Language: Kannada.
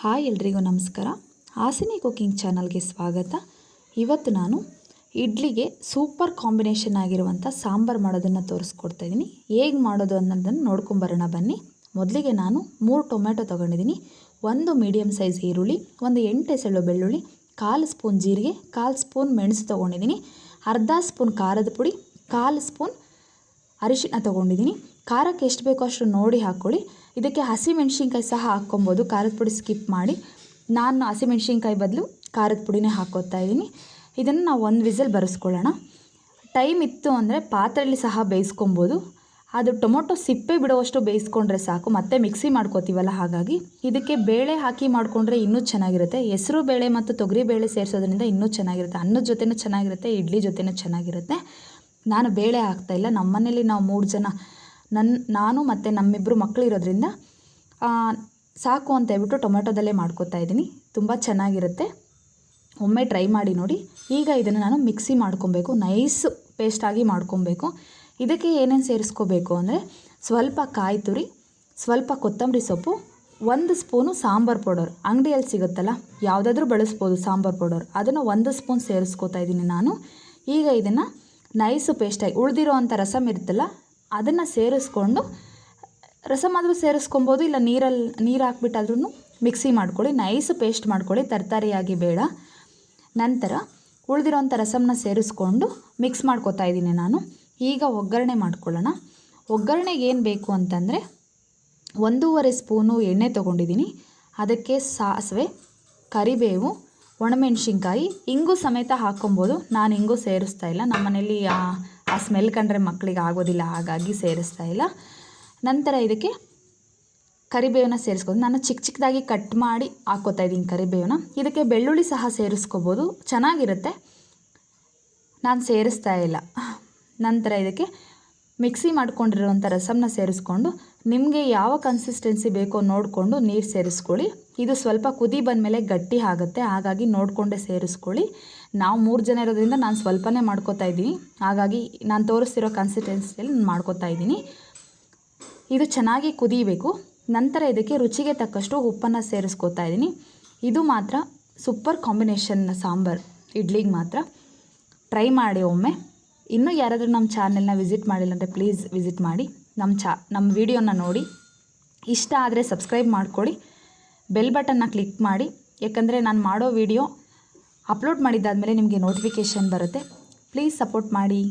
ಹಾಯ್ ಎಲ್ರಿಗೂ ನಮಸ್ಕಾರ. ಹಾಸಿನಿ ಕುಕಿಂಗ್ ಚಾನಲ್ಗೆ ಸ್ವಾಗತ. ಇವತ್ತು ನಾನು ಇಡ್ಲಿಗೆ ಸೂಪರ್ ಕಾಂಬಿನೇಷನ್ ಆಗಿರುವಂಥ ಸಾಂಬಾರು ಮಾಡೋದನ್ನು ತೋರಿಸ್ಕೊಡ್ತಾ ಇದ್ದೀನಿ. ಹೇಗೆ ಮಾಡೋದು ಅನ್ನೋದನ್ನು ನೋಡ್ಕೊಂಬರೋಣ ಬನ್ನಿ. ಮೊದಲಿಗೆ ನಾನು ಮೂರು ಟೊಮೆಟೊ ತೊಗೊಂಡಿದ್ದೀನಿ. ಒಂದು ಮೀಡಿಯಮ್ ಸೈಜ್ ಈರುಳ್ಳಿ, ಒಂದು ಎಂಟು ಎಸಳು ಬೆಳ್ಳುಳ್ಳಿ, ಕಾಲು ಸ್ಪೂನ್ ಜೀರಿಗೆ, ಕಾಲು ಸ್ಪೂನ್ ಮೆಣಸು ತೊಗೊಂಡಿದ್ದೀನಿ. ಅರ್ಧ ಸ್ಪೂನ್ ಖಾರದ ಪುಡಿ, ಕಾಲು ಸ್ಪೂನ್ ಅರಿಶಿಣ ತೊಗೊಂಡಿದ್ದೀನಿ. ಖಾರಕ್ಕೆ ಎಷ್ಟು ಬೇಕೋ ಅಷ್ಟು ನೋಡಿ ಹಾಕ್ಕೊಳ್ಳಿ. ಇದಕ್ಕೆ ಹಸಿಮೆಣ್ಸಿನ್ಕಾಯಿ ಸಹ ಹಾಕ್ಕೊಬೋದು. ಖಾರದ ಪುಡಿ ಸ್ಕಿಪ್ ಮಾಡಿ. ನಾನು ಹಸಿಮೆಣ್ಸಿನ್ಕಾಯಿ ಬದಲು ಖಾರದ ಪುಡಿನೇ ಹಾಕೋತಾ ಇದ್ದೀನಿ. ಇದನ್ನು ನಾವು ಒಂದು ವಿಸಲ್ ಬರೆಸ್ಕೊಳ್ಳೋಣ. ಟೈಮ್ ಇತ್ತು ಅಂದರೆ ಪಾತ್ರೆಯಲ್ಲಿ ಸಹ ಬೇಯಿಸ್ಕೊಬೋದು. ಅದು ಟೊಮೊಟೊ ಸಿಪ್ಪೆ ಬಿಡುವಷ್ಟು ಬೇಯಿಸ್ಕೊಂಡ್ರೆ ಸಾಕು. ಮತ್ತೆ ಮಿಕ್ಸಿ ಮಾಡ್ಕೋತೀವಲ್ಲ ಹಾಗಾಗಿ. ಇದಕ್ಕೆ ಬೇಳೆ ಹಾಕಿ ಮಾಡಿಕೊಂಡ್ರೆ ಇನ್ನೂ ಚೆನ್ನಾಗಿರುತ್ತೆ. ಹೆಸರು ಬೇಳೆ ಮತ್ತು ತೊಗರಿ ಬೇಳೆ ಸೇರಿಸೋದ್ರಿಂದ ಇನ್ನೂ ಚೆನ್ನಾಗಿರುತ್ತೆ. ಅನ್ನದ ಜೊತೆನೂ ಚೆನ್ನಾಗಿರುತ್ತೆ. ಇಡ್ಲಿ ಜೊತೆನೂ ಚೆನ್ನಾಗಿರುತ್ತೆ. ನಾನು ಬೇಳೆ ಹಾಕ್ತಾಯಿಲ್ಲ ನಮ್ಮ ಮನೇಲಿ ನಾವು ಮೂರು ಜನ ನನ್ನ ನಾನು ಮತ್ತು ನಮ್ಮಿಬ್ಬರು ಮಕ್ಕಳಿರೋದ್ರಿಂದ ಸಾಕು ಅಂತ ಹೇಳ್ಬಿಟ್ಟು ಟೊಮೆಟೊದಲ್ಲೇ ಮಾಡ್ಕೋತಾ ಇದ್ದೀನಿ. ತುಂಬ ಚೆನ್ನಾಗಿರುತ್ತೆ. ಒಮ್ಮೆ ಟ್ರೈ ಮಾಡಿ ನೋಡಿ. ಈಗ ಇದನ್ನು ನಾನು ಮಿಕ್ಸಿ ಮಾಡ್ಕೊಬೇಕು. ನೈಸ್ ಪೇಸ್ಟಾಗಿ ಮಾಡ್ಕೊಬೇಕು. ಇದಕ್ಕೆ ಏನೇನು ಸೇರಿಸ್ಕೋಬೇಕು ಅಂದರೆ, ಸ್ವಲ್ಪ ಕಾಯಿ ತುರಿ, ಸ್ವಲ್ಪ ಕೊತ್ತಂಬರಿ ಸೊಪ್ಪು, ಒಂದು ಸ್ಪೂನು ಸಾಂಬಾರು ಪೌಡರ್. ಅಂಗಡಿಯಲ್ಲಿ ಸಿಗುತ್ತಲ್ಲ, ಯಾವುದಾದ್ರೂ ಬಳಸ್ಬೋದು ಸಾಂಬಾರು ಪೌಡರ್. ಅದನ್ನು ಒಂದು ಸ್ಪೂನ್ ಸೇರಿಸ್ಕೋತಾ ಇದ್ದೀನಿ ನಾನು. ಈಗ ಇದನ್ನು ನೈಸು ಪೇಸ್ಟಾಗಿ ಉಳಿದಿರೋ ಅಂಥ ರಸಮ್ ಇರುತ್ತಲ್ಲ, ಅದನ್ನು ಸೇರಿಸ್ಕೊಂಡು ರಸಮ್ ಆದರೂ ಸೇರಿಸ್ಕೊಬೋದು, ಇಲ್ಲ ನೀರಲ್ಲಿ ನೀರು ಹಾಕ್ಬಿಟ್ಟಾದ್ರೂ ಮಿಕ್ಸಿ ಮಾಡ್ಕೊಳ್ಳಿ, ನೈಸ್ ಪೇಸ್ಟ್ ಮಾಡ್ಕೊಳ್ಳಿ ತರಕಾರಿಯಾಗಿ ಬೇಡ. ನಂತರ ಉಳಿದಿರೋಂಥ ರಸಮನ್ನ ಸೇರಿಸ್ಕೊಂಡು ಮಿಕ್ಸ್ ಮಾಡ್ಕೊತಾ ಇದ್ದೀನಿ ನಾನು. ಈಗ ಒಗ್ಗರಣೆ ಮಾಡ್ಕೊಳ್ಳೋಣ. ಒಗ್ಗರಣೆಗೆ ಏನು ಬೇಕು ಅಂತಂದರೆ ಒಂದೂವರೆ ಸ್ಪೂನು ಎಣ್ಣೆ ತೊಗೊಂಡಿದ್ದೀನಿ. ಅದಕ್ಕೆ ಸಾಸಿವೆ, ಕರಿಬೇವು ಒಣಮೆಣ್ಸಿನ್ಕಾಯಿ, ಇಂಗು ಸಮೇತ ಹಾಕ್ಕೊಬೋದು. ನಾನು ಇಂಗು ಸೇರಿಸ್ತಾ ಇಲ್ಲ. ನಮ್ಮ ಮನೇಲಿ ಆ ಸ್ಮೆಲ್ ಕಂಡ್ರೆ ಮಕ್ಕಳಿಗೆ ಆಗೋದಿಲ್ಲ, ಹಾಗಾಗಿ ಸೇರಿಸ್ತಾ ಇಲ್ಲ. ನಂತರ ಇದಕ್ಕೆ ಕರಿಬೇವನ್ನ ಸೇರಿಸ್ಬೋದು ನಾನು ಚಿಕ್ಕ ಚಿಕ್ಕದಾಗಿ ಕಟ್ ಮಾಡಿ ಹಾಕೋತಾ ಇದ್ದೀನಿ ಕರಿಬೇವನ್ನ ಇದಕ್ಕೆ ಬೆಳ್ಳುಳ್ಳಿ ಸಹ ಸೇರಿಸ್ಕೋಬೋದು. ಚೆನ್ನಾಗಿರುತ್ತೆ. ನಾನು ಸೇರಿಸ್ತಾ ಇಲ್ಲ. ನಂತರ ಇದಕ್ಕೆ ಮಿಕ್ಸಿ ಮಾಡ್ಕೊಂಡಿರೋವಂಥ ರಸಮನ್ನ ಸೇರಿಸ್ಕೊಂಡು, ನಿಮಗೆ ಯಾವ ಕನ್ಸಿಸ್ಟೆನ್ಸಿ ಬೇಕೋ ನೋಡಿಕೊಂಡು ನೀರು ಸೇರಿಸ್ಕೊಳ್ಳಿ. ಇದು ಸ್ವಲ್ಪ ಕುದಿ ಬಂದಮೇಲೆ ಗಟ್ಟಿ ಆಗುತ್ತೆ. ಹಾಗಾಗಿ ನೋಡಿಕೊಂಡೇ ಸೇರಿಸ್ಕೊಳ್ಳಿ. ನಾವು ಮೂರು ಜನ ಇರೋದ್ರಿಂದ ನಾನು ಸ್ವಲ್ಪನೇ ಮಾಡ್ಕೋತಾ ಇದ್ದೀನಿ. ಹಾಗಾಗಿ ನಾನು ತೋರಿಸ್ತಿರೋ ಕನ್ಸಿಸ್ಟೆನ್ಸಿಯಲ್ಲಿ ನಾನು ಮಾಡ್ಕೋತಾ ಇದ್ದೀನಿ. ಇದು ಚೆನ್ನಾಗಿ ಕುದೀಬೇಕು. ನಂತರ ಇದಕ್ಕೆ ರುಚಿಗೆ ತಕ್ಕಷ್ಟು ಉಪ್ಪನ್ನು ಸೇರಿಸ್ಕೋತಾ ಇದ್ದೀನಿ. ಇದು ಮಾತ್ರ ಸೂಪರ್ ಕಾಂಬಿನೇಷನ್ ಸಾಂಬಾರು. ಇಡ್ಲಿಗೆ ಮಾತ್ರ. ಟ್ರೈ ಮಾಡಿ ಒಮ್ಮೆ. ಇನ್ನೂ ಯಾರಾದರೂ ನಮ್ಮ ಚಾನೆಲ್ನ ವಿಸಿಟ್ ಮಾಡಿಲ್ಲ ಅಂದರೆ ಪ್ಲೀಸ್ ವಿಸಿಟ್ ಮಾಡಿ. ನಮ್ಮ ಚಾ ನಮ್ಮ ವಿಡಿಯೋನ ನೋಡಿ. ಇಷ್ಟ ಆದರೆ ಸಬ್ಸ್ಕ್ರೈಬ್ ಮಾಡ್ಕೊಳ್ಳಿ. ಬೆಲ್ ಬಟನ್ನ ಕ್ಲಿಕ್ ಮಾಡಿ. ಯಾಕಂದರೆ ನಾನು ಮಾಡೋ ವಿಡಿಯೋ ಅಪ್ಲೋಡ್ ಮಾಡಿದ್ದಾದಮೇಲೆ ನಿಮಗೆ ನೋಟಿಫಿಕೇಷನ್ ಬರುತ್ತೆ. ಪ್ಲೀಸ್ ಸಪೋರ್ಟ್ ಮಾಡಿ.